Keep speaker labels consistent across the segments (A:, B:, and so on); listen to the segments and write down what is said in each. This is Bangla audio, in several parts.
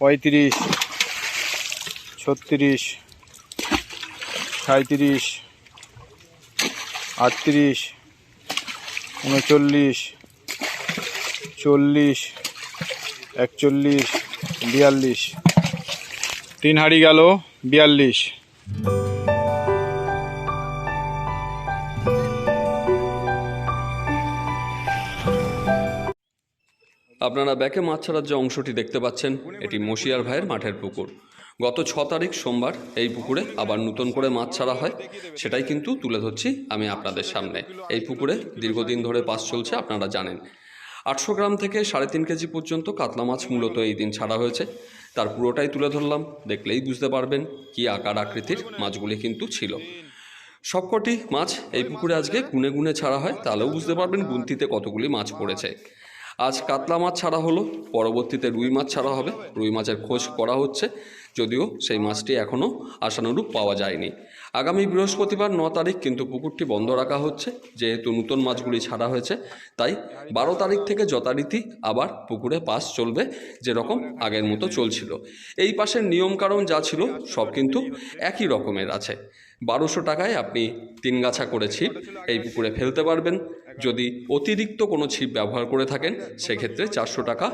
A: পঁয়ত্রিশ ছত্রিশ সাঁত্রিশ আটত্রিশ উনচল্লিশ চল্লিশ একচল্লিশ বিয়াল্লিশ। তিন হাড়ি গেল বিয়াল্লিশ।
B: আপনারা ব্যাকে মাছ ছাড়ার যে অংশটি দেখতে পাচ্ছেন, এটি মশিয়ার ভাইয়ের মাঠের পুকুর। গত ছ তারিখ সোমবার এই পুকুরে আবার নতুন করে মাছ ছাড়া হয়, সেটাই কিন্তু তুলে ধরছি আমি আপনাদের সামনে। এই পুকুরে দীর্ঘদিন ধরে পাস চলছে, আপনারা জানেন। আটশো গ্রাম থেকে সাড়ে তিন কেজি পর্যন্ত কাতলা মাছ মূলত এই দিন ছাড়া হয়েছে। তার পুরোটাই তুলে ধরলাম, দেখলেই বুঝতে পারবেন কি আকার আকৃতির মাছগুলি কিন্তু ছিল। সবকটি মাছ এই পুকুরে আজকে গুনে গুনে ছাড়া হয়, তাহলেও বুঝতে পারবেন গুনতিতে কতগুলি মাছ পড়েছে। আজ কাতলা মাছ ছাড়া হলো, পরবর্তীতে রুই মাছ ছাড়া হবে। রুই মাছের খোঁজ করা হচ্ছে, যদিও সেই মাছটি এখনও আশানুরূপ পাওয়া যায়নি। আগামী বৃহস্পতিবার ন তারিখ কিন্তু পুকুরটি বন্ধ রাখা হচ্ছে, যেহেতু নতুন মাছগুলি ছাড়া হয়েছে, তাই বারো তারিখ থেকে যথারীতি আবার পুকুরে পাস চলবে, যেরকম আগের মতো চলছিল। এই পাশের নিয়মকানুন যা ছিল, সব কিন্তু একই রকমের আছে। বারোশো টাকায় আপনি তিন গাছা করে ছিপ এই পুকুরে ফেলতে পারবেন। যদি অতিরিক্ত কোনো ছিপ ব্যবহার করে থাকেন, সেক্ষেত্রে চারশো টাকা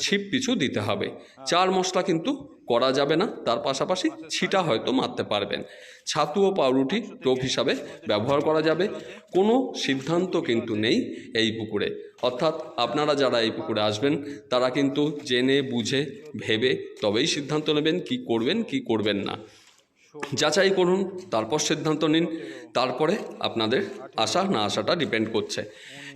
B: ছিপ পিছু দিতে হবে। চার মশলা কিন্তু করা যাবে না, তার পাশাপাশি ছিটা হয়তো মারতে পারবেন। ছাতু ও পাউরুটি টোপ হিসাবে ব্যবহার করা যাবে। কোনো সিদ্ধান্ত কিন্তু নেই এই পুকুরে। অর্থাৎ আপনারা যারা এই পুকুরে আসবেন, তারা কিন্তু জেনে, বুঝে, ভেবে তবেই সিদ্ধান্ত নেবেন কি করবেন কি করবেন না। যাচাই করুন, তারপর সিদ্ধান্ত নিন, তারপরে আপনাদের আসা না আসাটা ডিপেন্ড করছে।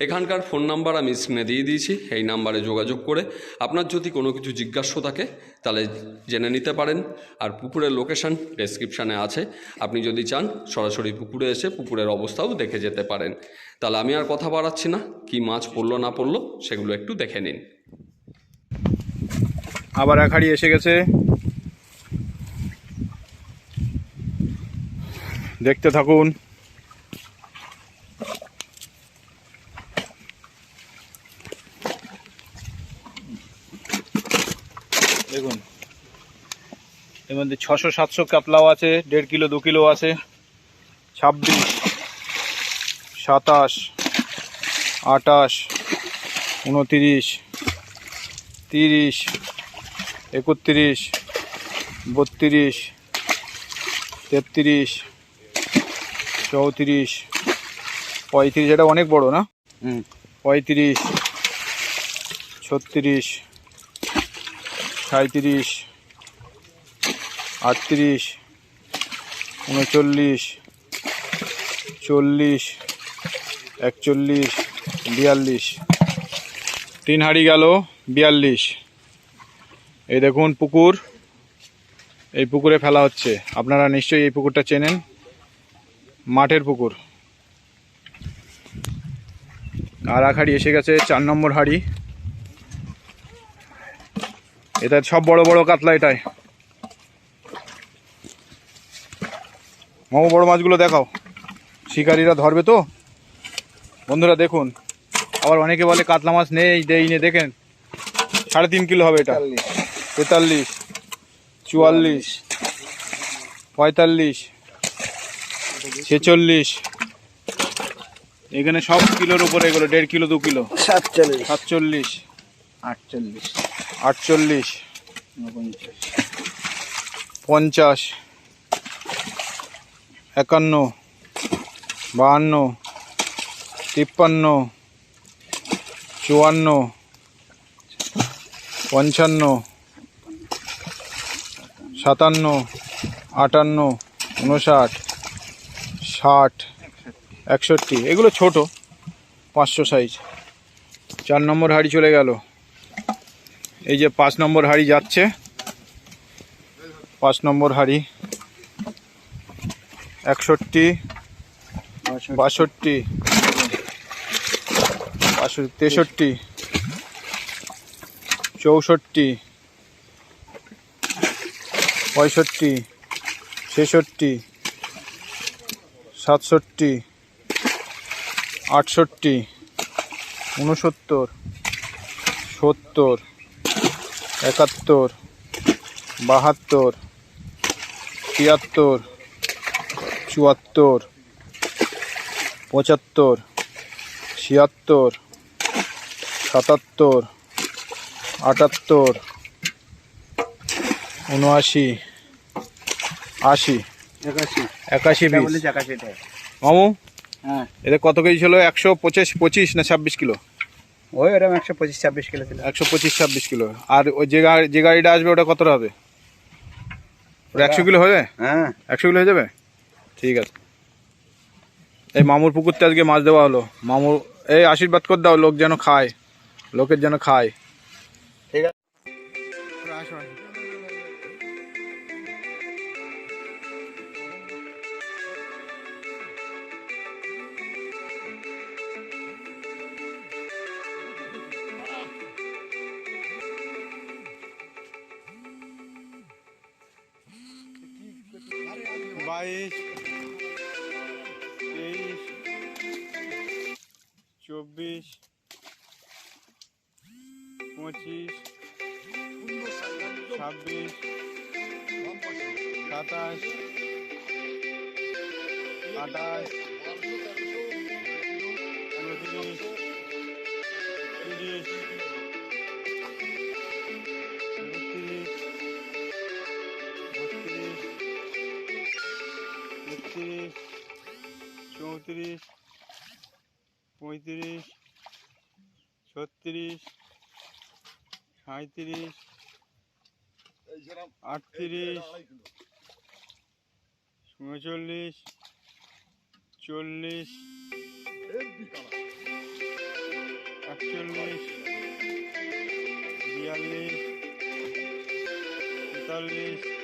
B: এখানকার ফোন নাম্বার আমি স্ক্রিনে দিয়ে দিয়েছি, এই নাম্বারে যোগাযোগ করে আপনার যদি কোনো কিছু জিজ্ঞাসা থাকে, তাহলে জেনে নিতে পারেন। আর পুকুরের লোকেশন ডেসক্রিপশানে আছে। আপনি যদি চান, সরাসরি পুকুরে এসে পুকুরের অবস্থাও দেখে যেতে পারেন। তাহলে আমি আর কথা বাড়াচ্ছি না, কি মাছ পড়ল, না পড়ল, সেগুলো একটু দেখে নিন।
A: আবার এক এসে গেছে। দেখতে থাকুন। দেখুন। এর মধ্যে ছশো সাতশো কাতলাও আছে, দেড় কিলো, দু কিলো আছে। ছাব্বিশ, সাতাশ, আটাশ, উনতিরিশ, তিরিশ, একত্রিশ, বত্রিশ, তেত্রিশ চৌত্রিশ পঁয়ত্রিশ এটা অনেক বড় না? পঁয়ত্রিশ ছত্রিশ সাঁত্রিশ আটত্রিশ উনচল্লিশ চল্লিশ একচল্লিশ বিয়াল্লিশ। তিন হাঁড়ি গেল বিয়াল্লিশ। এই দেখুন পুকুর। এই পুকুরে ফেলা হচ্ছে। আপনারা নিশ্চয়ই এই পুকুরটা চেনেন। মাঠের পুকুর। আর এক হাঁড়ি এসে গেছে চার নম্বর হাঁড়ি। এটা সব বড় বড় কাতলা এটাই। মামু বড় মাছগুলো দেখাও। শিকারীরা ধরবে তো? বন্ধুরা দেখুন। আবার অনেকে বলে কাতলা মাছ নেই দেই নে দেখেন। সাড়ে তিন কিলো হবে এটা। তেতাল্লিশ চুয়াল্লিশ পঁয়তাল্লিশ। ছেচল্লিশ। এখানে সব কিলোর উপরে এগুলো দেড় কিলো দু কিলো।
C: সাতচল্লিশ।
A: সাতচল্লিশ।
C: আটচল্লিশ।
A: আটচল্লিশ। পঞ্চাশ। একান্ন। বাহান্ন। তিপ্পান্ন। চুয়ান্ন। পঞ্চান্ন। সাতান্ন। আটান্ন। উনষাট ষাট, একষট্টি, এগুলো ছোট, পাঁচশো সাইজ চার নম্বর হাড়ি চলে গেল। এই যে পাঁচ নম্বর হাড়ি যাচ্ছে। পাঁচ নম্বর হাড়ি। একষট্টি বাষট্টি, তেষট্টি, চৌষট্টি, পঁয়ষট্টি, ছেষট্টি সাতষট্টি আটষট্টি উনসত্তর সত্তর একাত্তর বাহাত্তর তিয়াত্তর চুয়াত্তর পঁচাত্তর ছিয়াত্তর সাতাত্তর আটাত্তর উনআশি আশি।
C: একাশি। এটা এটা
A: মামু
C: হ্যাঁ।
A: এদের কত কেজি ছিল? একশো পঁচিশ পঁচিশ না ছাব্বিশ কিলো?
C: ওই ওরকম একশো পঁচিশ ছাব্বিশ কিলো ছিল।
A: একশো পঁচিশ ছাব্বিশ কিলো। আর ওই যে গাড়ি যে গাড়িটা আসবে ওটা কতটা হবে? ওটা একশো কিলো হবে?
C: হ্যাঁ।
A: একশো কিলো হয়ে যাবে? ঠিক আছে। এই মামুর পুকুরতে আজকে মাছ দেওয়া হলো। মামুর এই আশীর্বাদ করে দাও লোক যেন খায়। লোকের যেন খায়।
C: ঠিক আছে।
A: বাইশ তেইশ চব্বিশ পঁচিশ ছাব্বিশ সাতাশ আঠাশ উনত্রিশ তিরিশ ছত্রিশ সাঁত্রিশ আটত্রিশ উনচল্লিশ চল্লিশ একচল্লিশ বিয়াল্লিশ তেতাল্লিশ